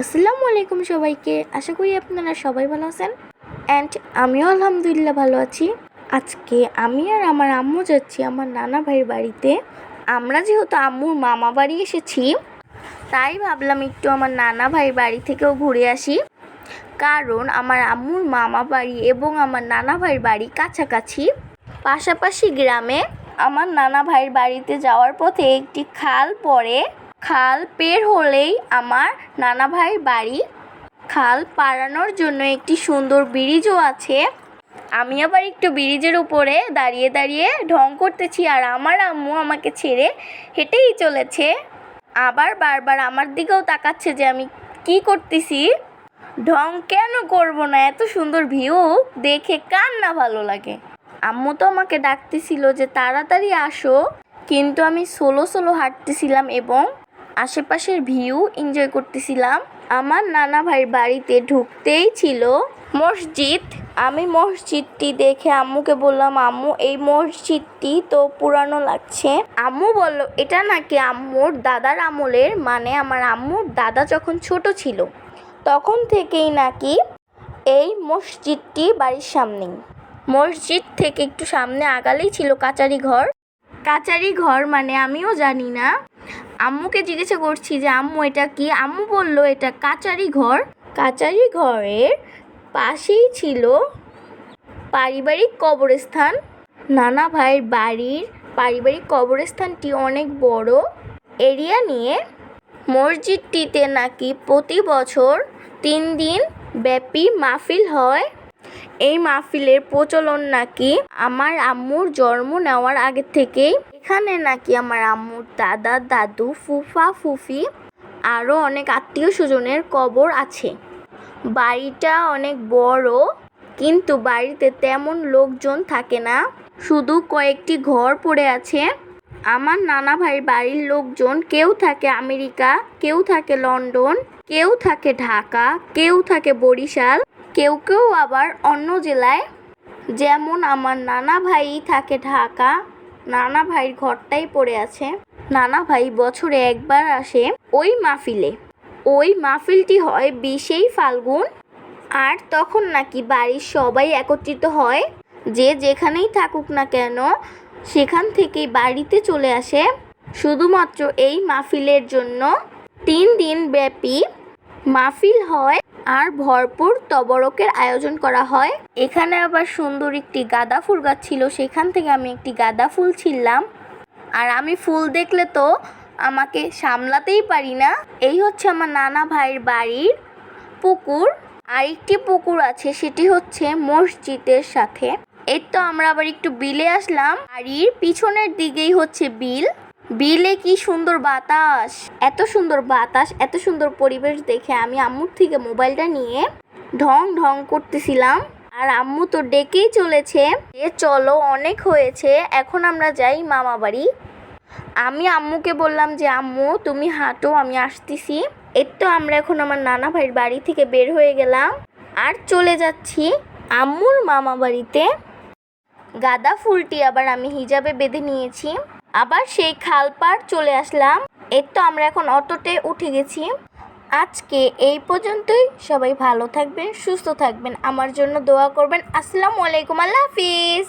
আসসালামু আলাইকুম সবাইকে। আশা করি আপনারা সবাই ভালো আছেন। অ্যান্ড আমিও আলহামদুলিল্লাহ ভালো আছি। আজকে আমি আর আমার আম্মু যাচ্ছি আমার নানা ভাইয়ের বাড়িতে। আমরা যেহেতু আম্মুর মামা বাড়ি এসেছি, তাই ভাবলাম একটু আমার নানা ভাইয়ের বাড়ি থেকেও ঘুরে আসি। কারণ আমার আম্মুর মামা বাড়ি এবং আমার নানা ভাইয়ের বাড়ি কাছাকাছি। পাশাপাশি গ্রামে আমার নানা ভাইয়ের বাড়িতে যাওয়ার পথে একটি খাল পড়ে। খাল পের হলেই আমার নানা ভাই বাড়ি। খাল পাড়ানোর জন্য একটি সুন্দর ব্রিজও আছে। আমি আবার একটু ব্রিজের উপরে দাঁড়িয়ে দাঁড়িয়ে ঢং করতেছি আর আমার আম্মু আমাকে ছেড়ে হেঁটেই চলেছে। আবার বারবার আমার দিকেও তাকাচ্ছে যে আমি কি করতেছি? ঢং কেন করব না? এত সুন্দর ভিউ, দেখে কার না ভালো লাগে। আম্মু তো আমাকে ডাকতেছিল যে তাড়াতাড়ি আসো, কিন্তু আমি সোলো সোলো হাঁটতেছিলাম এবং আশেপাশের ভিউ এনজয় করতেছিলাম। আমার নানা ভাইয়ের বাড়িতে ঢুকতেই ছিল মসজিদ। আমি মসজিদটি দেখে আম্মুকে বললাম, আম্মু, এই মসজিদটি তো পুরানো লাগছে। আম্মু বলল, এটা নাকি আম্মুর দাদার আমলের? মানে আমার আম্মুর দাদা যখন ছোট ছিল, তখন থেকেই নাকি এই মসজিদটি বাড়ির সামনেই মসজিদ থেকে একটু সামনে আগালেই ছিল কাচারি ঘর। কাচারি ঘর মানে আমিও জানি না। আম্মুকে জিজ্ঞাসা করছি যে, আম্মু, এটা কি? আম্মু বলল, এটা কাচারি ঘর। কাচারি ঘরের পাশেই ছিল পারিবারিক কবরস্থান। নানা ভাইয়ের বাড়ির পারিবারিক কবরস্থানটি অনেক বড়। এরিয়া নিয়ে মসজিদটিতে নাকি প্রতি বছর তিন দিন ব্যাপী মাহফিল হয়। এই মাহফিলের প্রচলন নাকি আমার আম্মুর জন্ম নেওয়ার আগে থেকেই? এখানে নাকি আমার আম্মুর দাদা, দাদু, ফুফা, ফুফি আরও অনেক আত্মীয় স্বজনের কবর আছে। বাড়িটা অনেক বড়, কিন্তু বাড়িতে তেমন লোকজন থাকে না। শুধু কয়েকটি ঘর পড়ে আছে। আমার নানা ভাইয়ের বাড়ির লোকজন, কেউ থাকে আমেরিকা, কেউ থাকে লন্ডন, কেউ থাকে ঢাকা, কেউ থাকে বরিশাল কেউ কেউ আবার অন্য জেলায়, যেমন আমার নানা ভাই থাকে ঢাকা, নানা ভাইয়ের ঘরটাই পড়ে আছে। নানা ভাই বছরে একবার আসে ওই মাহফিলে। ওই মাহফিলটি হয় বিশেই ফাল্গুন। আর তখন নাকি বাড়ির সবাই একত্রিত হয়, যে যেখানেই থাকুক না কেন, সেখান থেকেই বাড়িতে চলে আসে। শুধুমাত্র এই মাহফিলের জন্য তিন দিন ব্যাপী মাহফিল হয় আর ভরপুর তবরকের আয়োজন করা হয়। এখানে আবার সুন্দর একটি গাঁদা ফুল গাছ ছিল, সেখান থেকে আমি একটি গাঁদা ফুল ছিললাম আর আমি ফুল দেখলে তো আমাকে সামলাতেই পারি না। এই হচ্ছে আমার নানা ভাইয়ের বাড়ির পুকুর। আর একটি পুকুর আছে, সেটি হচ্ছে মসজিদের সাথে। এই তো আমরা আবার একটু বিলে আসলাম। বাড়ির পিছনের দিকেই হচ্ছে বিল। বিলে কি সুন্দর বাতাস? এত সুন্দর বাতাস, এত সুন্দর পরিবেশ দেখে আমি আম্মুর থেকে মোবাইলটা নিয়ে ঢং ঢং করতেছিলাম। আর আম্মু তো ডেকেই চলেছে। যে চলো, অনেক হয়েছে। এখন আমরা যাই মামা বাড়ি। আমি আম্মুকে বললাম যে, আম্মু, তুমি হাঁটো, আমি আসতেছি। এর তো আমরা এখন আমার নানা ভাইয়ের বাড়ি থেকে বের হয়ে গেলাম। আর চলে যাচ্ছি আম্মুর মামা বাড়িতে। গাঁদা ফুলটি আবার আমি হিজাবে বেঁধে নিয়েছি। আবার সেই খাল পার চলে আসলাম। এর তো আমরা এখন অটোতে উঠে গেছি। আজকে এই পর্যন্তই। সবাই ভালো থাকবেন, সুস্থ থাকবেন। আমার জন্য দোয়া করবেন। আসসালামু আলাইকুম, আল্লাহ হাফিজ।